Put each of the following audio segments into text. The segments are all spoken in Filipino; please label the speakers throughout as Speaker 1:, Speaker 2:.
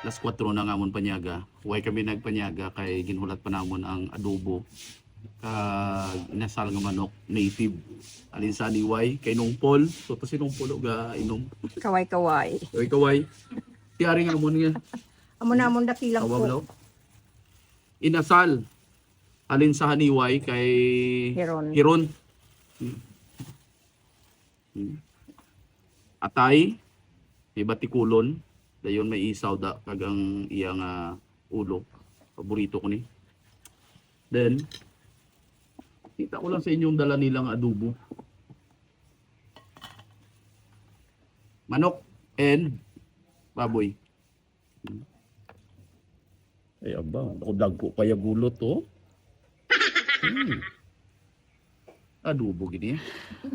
Speaker 1: Las 4 na nga mon panyaga. Huwag kami nagpanyaga kay ginhulat pa namon ang adobo kag inasal nga manok native. Alin sa niway kay nungpol. So to si nungpol ga inom.
Speaker 2: Kaway-kaway.
Speaker 1: Oy kaway. Tiyari nga mon nga.
Speaker 2: Amo na among dakilang po.
Speaker 1: Inasal. Alin sa haniway kay
Speaker 2: Hiron.
Speaker 1: Hiron. Hmm. Hmm. Atay. May batikulon. Dayon may isaw da kagang iyang ah, ulo. Paborito ko ni. Then, kita ko lang sa inyong dala nilang adobo. Manok and baboy. Ay aba, ako dagko kaya gulot to. Hmm. Adobo gini.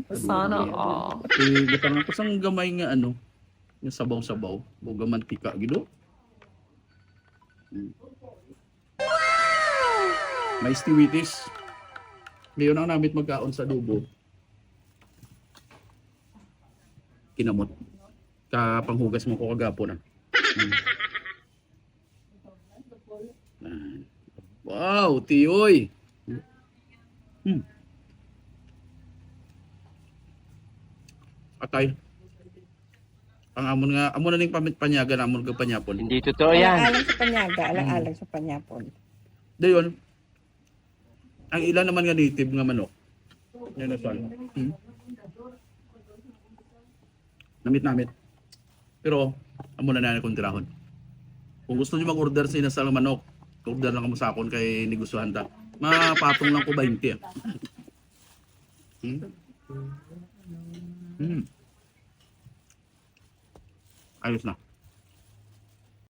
Speaker 1: Adobo
Speaker 3: Sana all.
Speaker 1: Eh, ko sang gamay nga ano, yung sabaw-sabaw, o mantika gido. Mm. May stiwitis. Ngayon ang namit magkaon sa adobo. Kinamot. Kapanghugas mo ko kagapon. Ah. Wow, tiyoy. Hmm. Atay. Ang amon nga, amon na ning pamit panyaga namon kag panyapon.
Speaker 4: Hindi totoo yan.
Speaker 2: Alang sa panyaga, alang-alang sa panyapon.
Speaker 1: Dayon, ang ilan naman nga native nga manok. Yan na saan. Hmm? Namit-namit. Pero, amo na na kong tirahon. Kung gusto niyo mag-order sa inasal manok, order lang kamo sa akon kay negosyuhan ta. Mapatong lang ko 20. ah. hmm? 还有一次